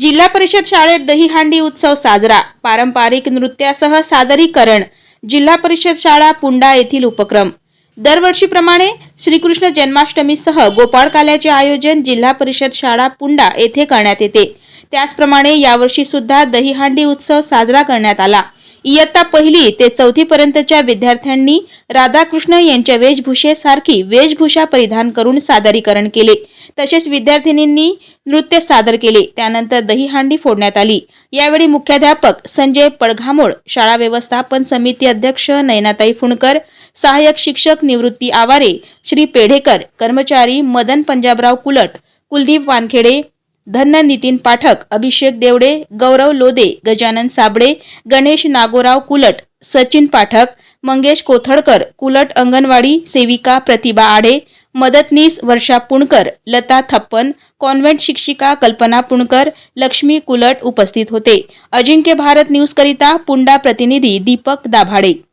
जिल्हा परिषद शाळेत दहीहांडी उत्सव साजरा. पारंपरिक नृत्यासह सादरीकरण. जिल्हा परिषद शाळा पुंडा येथील उपक्रम. दरवर्षीप्रमाणे श्रीकृष्ण जन्माष्टमीसह गोपाळकाल्याचे आयोजन जिल्हा परिषद शाळा पुंडा येथे करण्यात येते. त्याचप्रमाणे यावर्षी सुद्धा दहीहांडी उत्सव साजरा करण्यात आला. इयत्ता पहिली ते चौथीपर्यंतच्या विद्यार्थ्यांनी राधाकृष्ण यांच्या वेशभूषेसारखी वेशभूषा परिधान करून सादरीकरण केले. तसेच विद्यार्थिनींनी नृत्य सादर केले. त्यानंतर दहीहांडी फोडण्यात आली. यावेळी मुख्याध्यापक संजय पडघामोळ शाळा व्यवस्थापन समिती अध्यक्ष नयनाताई फुणकर सहाय्यक शिक्षक निवृत्ती आवारे श्री पेढेकर कर्मचारी मदन पंजाबराव कुलट कुलदीप वानखेडे धन्य नितीन पाठक अभिषेक देवडे गौरव लोदे गजानन साबळे गणेश नागोराव कुलट सचिन पाठक मंगेश कोथडकर कुलट अंगणवाडी सेविका प्रतिभा आडे मदतनीस वर्षा पुणकर लता थप्पन कॉन्व्हेंट शिक्षिका कल्पना पुणकर लक्ष्मी कुलट उपस्थित होते. अजिंक्य भारत न्यूज करिता पुंडा प्रतिनिधी दीपक दाभाडे.